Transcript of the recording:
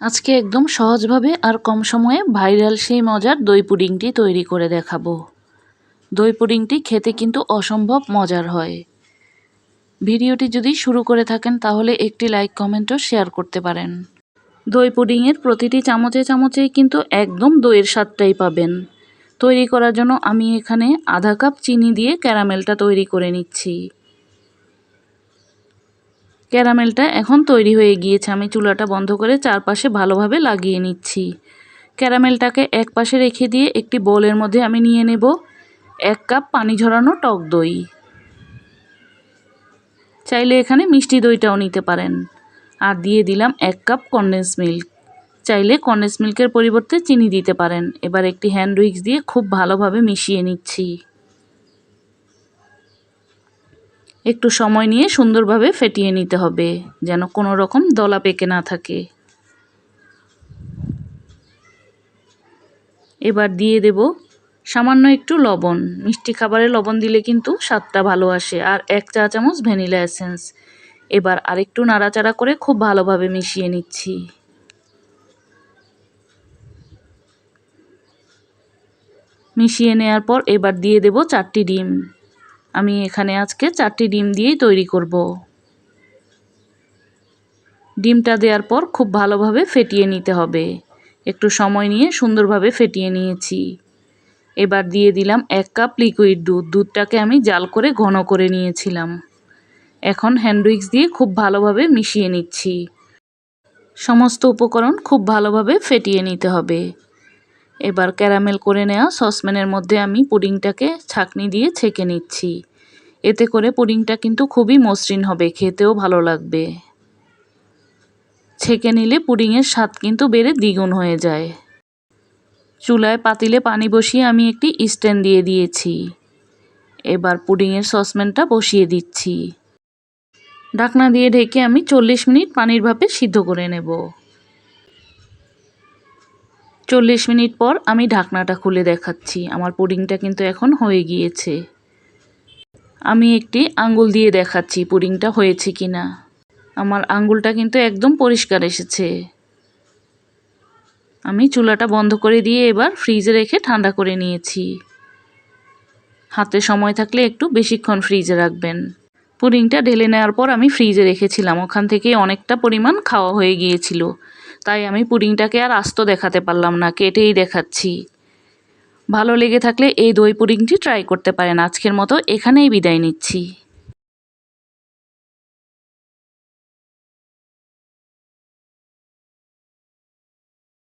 আজকে একদম সহজভাবে আর কম সময়ে ভাইরাল সেই মজার দই পুডিংটি তৈরি করে দেখাবো। দই পুডিংটি খেতে কিন্তু অসম্ভব মজার হয়। ভিডিওটি যদি শুরু করে থাকেন, তাহলে একটি লাইক কমেন্টও শেয়ার করতে পারেন। দই পুডিংয়ের প্রতিটি চামচে চামচেই কিন্তু একদম দইয়ের স্বাদটাই পাবেন। তৈরি করার জন্য আমি এখানে আধা কাপ চিনি দিয়ে ক্যারামেলটা তৈরি করে নিচ্ছি। ক্যারামেলটা এখন তৈরি হয়ে গিয়েছে। আমি চুলাটা বন্ধ করে চারপাশে ভালোভাবে লাগিয়ে নিচ্ছি। ক্যারামেলটাকে এক পাশে রেখে দিয়ে একটি বোলের মধ্যে আমি নিয়ে নেব এক কাপ পানি ঝরানো টক দই। চাইলে এখানে মিষ্টি দইটাও নিতে পারেন। আর দিয়ে দিলাম এক কাপ কনডেন্স মিল্ক। চাইলে কনডেন্স মিল্কের পরিবর্তে চিনি দিতে পারেন। এবার একটি হ্যান্ড উইক্স দিয়ে খুব ভালোভাবে মিশিয়ে নিচ্ছি। একটু সময় নিয়ে সুন্দরভাবে ফেটিয়ে নিতে হবে, যেন কোনো রকম দলা পেকে না থাকে। এবার দিয়ে দেব সামান্য একটু লবণ। মিষ্টি খাবারে লবণ দিলে কিন্তু স্বাদটা ভালো আসে, আর এক চা চামচ ভ্যানিলা এসেন্স। এবার আরেকটু নাড়াচাড়া করে খুব ভালোভাবে মিশিয়ে নিচ্ছি। মিশিয়ে নেওয়ার পর এবার দিয়ে দেব চারটি ডিম। আমি এখানে আজকে চারটি ডিম দিয়েই তৈরি করব। ডিমটা দেওয়ার পর খুব ভালোভাবে ফেটিয়ে নিতে হবে। একটু সময় নিয়ে সুন্দরভাবে ফেটিয়ে নিয়েছি। এবার দিয়ে দিলাম এক কাপ লিকুইড দুধ। দুধটাকে আমি জাল করে ঘন করে নিয়েছিলাম। এখন হ্যান্ডউইক্স দিয়ে খুব ভালোভাবে মিশিয়ে নিচ্ছি। সমস্ত উপকরণ খুব ভালোভাবে ফেটিয়ে নিতে হবে। এবার ক্যারামেল করে নেওয়া সসপ্যানের মধ্যে আমি পুডিংটাকে ছাকনি দিয়ে ছেঁকে নিচ্ছি। এতে করে পুডিংটা কিন্তু খুবই মসৃণ হবে, খেতেও ভালো লাগবে। ছেঁকে নিলে পুডিংয়ের স্বাদ কিন্তু বেড়ে দ্বিগুণ হয়ে যায়। চুলায় পাতিলে পানি বসিয়ে আমি একটি স্ট্যান্ড দিয়ে দিয়েছি। এবার পুডিংয়ের সসপ্যানটা বসিয়ে দিচ্ছি। ঢাকনা দিয়ে ঢেকে আমি চল্লিশ মিনিট পানির ভাপে সিদ্ধ করে নেব। চল্লিশ মিনিট পর আমি ঢাকনাটা খুলে দেখাচ্ছি। আমার পুডিংটা কিন্তু এখন হয়ে গিয়েছে। আমি একটি আঙ্গুল দিয়ে দেখাচ্ছি পুডিংটা হয়েছে কি না আমার আঙ্গুলটা কিন্তু একদম পরিষ্কার এসেছে। আমি চুলাটা বন্ধ করে দিয়ে এবার ফ্রিজে রেখে ঠান্ডা করে নিয়েছি। হাতে সময় থাকলে একটু বেশিক্ষণ ফ্রিজে রাখবেন। পুডিংটা ঢেলে নেওয়ার পর আমি ফ্রিজে রেখেছিলাম। ওখান থেকে অনেকটা পরিমাণ খাওয়া হয়ে গিয়েছিল। তাই আমি পুডিংটাকে আর আস্ত দেখাতে পারলাম না, কেটেই দেখাচ্ছি। ভালো লেগে থাকলে এই দই পুডিংটি ট্রাই করতে পারেন। আজকের মতো এখানেই বিদায় নিচ্ছি।